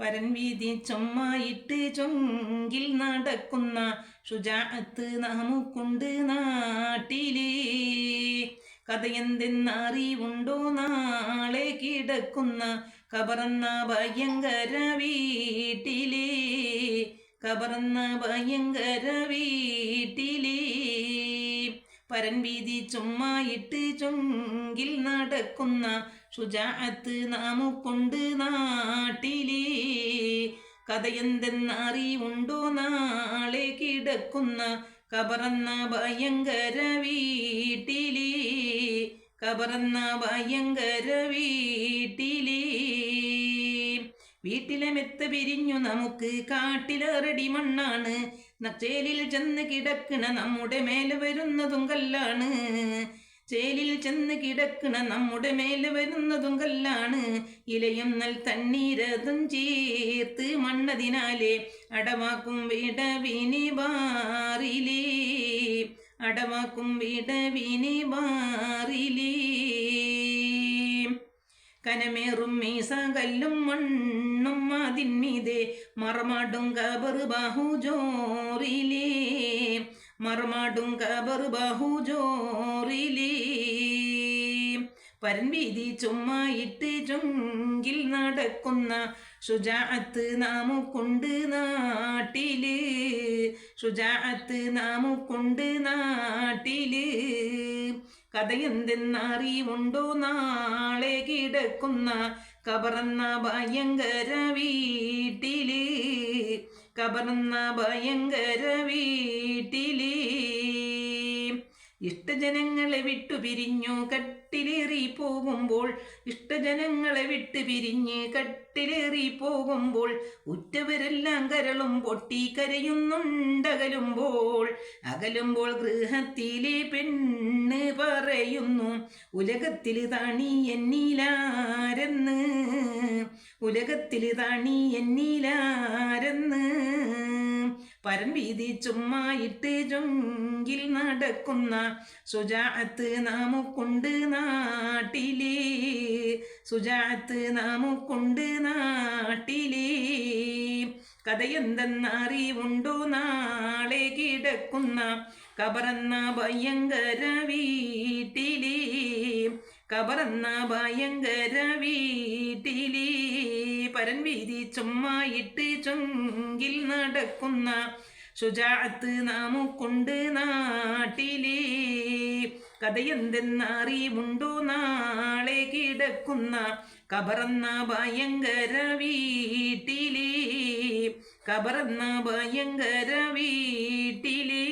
പരൻവീതി ചുമ്മായിട്ട് ചൊങ്കിൽ നടക്കുന്ന ഷുജാഅത്ത് നമുക്കുണ്ട് നാട്ടിലേ. കഥയെന്തെന്നറിവുണ്ടോ? നാളെ കിടക്കുന്ന കബറന്ന ഭയങ്കര വീട്ടിലേ. കബറന്ന ഭയങ്കര വീട്ടിലേ. പരൻവീതി ചുമ്മായിട്ട് ചൊങ്കിൽ നടക്കുന്ന ഷുജാഅത്ത് നമുക്കുണ്ട് നാട്ടിലേ. കഥയെന്തെന്നറിവുണ്ടോ നാളെ കിടക്കുന്ന കബറന്ന ഭയങ്കര വീട്ടിലേ. കബറന്ന ഭയങ്കര വീട്ടിലേ. വീട്ടിലെ മെത്ത പിരിഞ്ഞു നമുക്ക് കാട്ടിലേറടി മണ്ണാണ്. നച്ചേലിൽ ചെന്ന് കിടക്കണ നമ്മുടെ മേലെ വരുന്നതും കല്ലാണ്. ചേലിൽ ചെന്ന് കിടക്കണ നമ്മുടെ മേലെ വരുന്നതും കല്ലാണ്. ഇലയും നൽ തണ്ണീരതും ചേർത്ത് മണ്ണതിനാലെ അടവാക്കും വിടവിനി ബാറിലേ. അടവാക്കും വിടവിനി ബാറിലേ. കനമേറും മീസകല്ലും മണ്ണും അതിന്മീതെ മറമാടും കബർ ബാഹുജോറിലേ മറമാടും കബർ ബാഹുജോറിലേ. പരൻവീതി ചുമ്മായിട്ട് ചുങ്കിൽ നടക്കുന്ന ഷുജാഅത്ത് നാമുക്കുണ്ട് നാട്ടിൽ. ഷുജാഅത്ത് നാമുക്കുണ്ട് നാട്ടിൽ. കഥയെന്തെന്നറിവുണ്ടോ? നാളെ കിടക്കുന്ന കബറന്ന ഭയങ്കര വീട്ടിൽ കബറന്ന ഭയങ്കര വീട്ടിൽ ഇഷ്ടജനങ്ങളെ വിട്ടു പിരിഞ്ഞു കട്ടിലേറി പോകുമ്പോൾ ഇഷ്ടജനങ്ങളെ വിട്ടു പിരിഞ്ഞ് കട്ടിലേറി പോകുമ്പോൾ ഉറ്റവരെല്ലാം കരളും പൊട്ടി കരയുന്നുണ്ടകലുമ്പോൾ അകലുമ്പോൾ ഗൃഹത്തിലെ പെണ്ണ് പറയുന്നു ഉലകത്തിൽ താണി എന്നിലാരെന്ന്? ഉലകത്തിൽ താണി എന്നിലാരെന്ന്? പരൻവീതി ചുമ്മായിട്ട് ചുങ്കിൽ നടക്കുന്ന സുജാത്ത് നാമുക്കുണ്ട് നാട്ടിലേ. സുജാത്ത് നാമുക്കുണ്ട് നാട്ടിലേ. കഥയെന്തെന്നറിവുണ്ടോ? നാളെ കിടക്കുന്ന കബറന്ന ഭയങ്കര വീട്ടിലേ. കബറന്ന ഭയങ്കര വീട്ടിലേ. പരൻവീതി ചുമ്മായിട്ട് ചുങ്കിൽ നടക്കുന്ന ഷുജാഅത്ത് നമുക്കുണ്ട് നാട്ടിലേ. കഥയെന്തെന്നറിവുണ്ടോ? നാളെ കിടക്കുന്ന കബറന്ന ഭയങ്കര വീട്ടിലേ. കബറന്ന ഭയങ്കര വീട്ടിലേ.